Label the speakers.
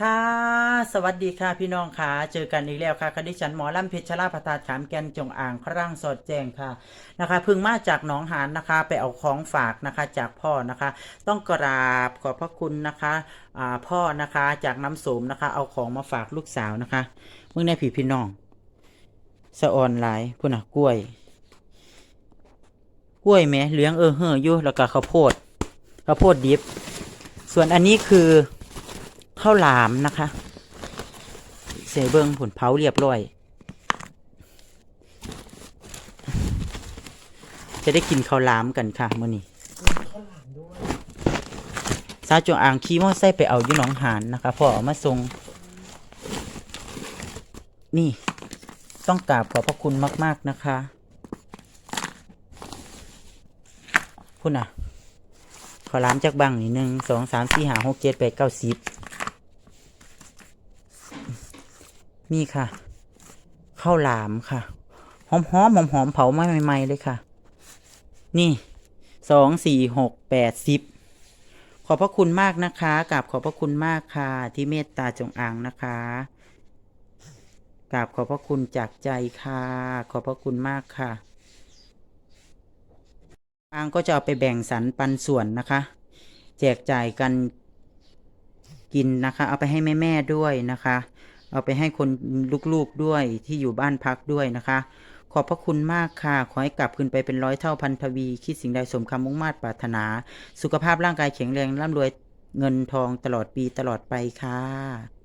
Speaker 1: ค่ะ สวัสดีค่ะพี่น้องค่ะ เจอกันอีกแล้วค่ะคดิฉันหมอลำเพชรชลาพตาถามแกนจงอ่างครั่งสอดแจงค่ะนะคะพึ่งมาจากหนองหานนะคะ ไปเอาของฝากนะคะจากพ่อนะคะ ต้องกราบขอบพระคุณนะคะอ่าพ่อนะคะจากน้ำสมนะคะ เอาของมาฝากลูกสาวนะคะเมื่อในผีพี่น้องสะออนหลายพุ่นน่ะกล้วย กล้วยแหมเหลืองเออเฮออยู่แล้วก็ข้าวโพดข้าวโพดดิบ ส่วนอันนี้คือ ข้าวหลามนะคะ เสเบิงผลเผาเรียบร้อย จะได้กินข้าวหลามกันค่ะมื่อนี้สาวจงอ่างขี่มอไซค์ไปเอาอยู่หนองหานนะคะพอเอามาส่งนี่ ต้องกราบขอบพระคุณมาก ๆนะคะคุณอะขอหลามจากบังนี่หนึ่งสองสามสี่ห้าหกเจ็ดแปดเก้าสิบ นี่ค่ะข้าวหลามค่ะ หอมหอมหอมหอมๆเผาไม้ใหม่ๆเลยค่ะ นี่สองสี่หกแปดสิบขอบพระคุณมากนะคะกราบขอบพระคุณมากค่ะ ที่เมตตาจงอางนะคะกราบขอบพระคุณจากใจค่ะ ขอบพระคุณมากค่ะอางก็จะเอาไปแบ่งสรรปันส่วนนะคะ แจกจ่ายกันกินนะคะ เอาไปให้แม่ ๆ ด้วยนะคะ เอาไปให้คนลูกๆด้วยที่อยู่บ้านพักด้วยนะคะ ขอบพระคุณมากค่ะ ขอให้กลับคืนไปเป็นร้อยเท่าพันทวี คิดสิ่งใดสมคำมุ่งมา่ปรารถนา สุขภาพร่างกายแข็งแรงร่ำรวยเงินทองตลอดปีตลอดไปค่ะ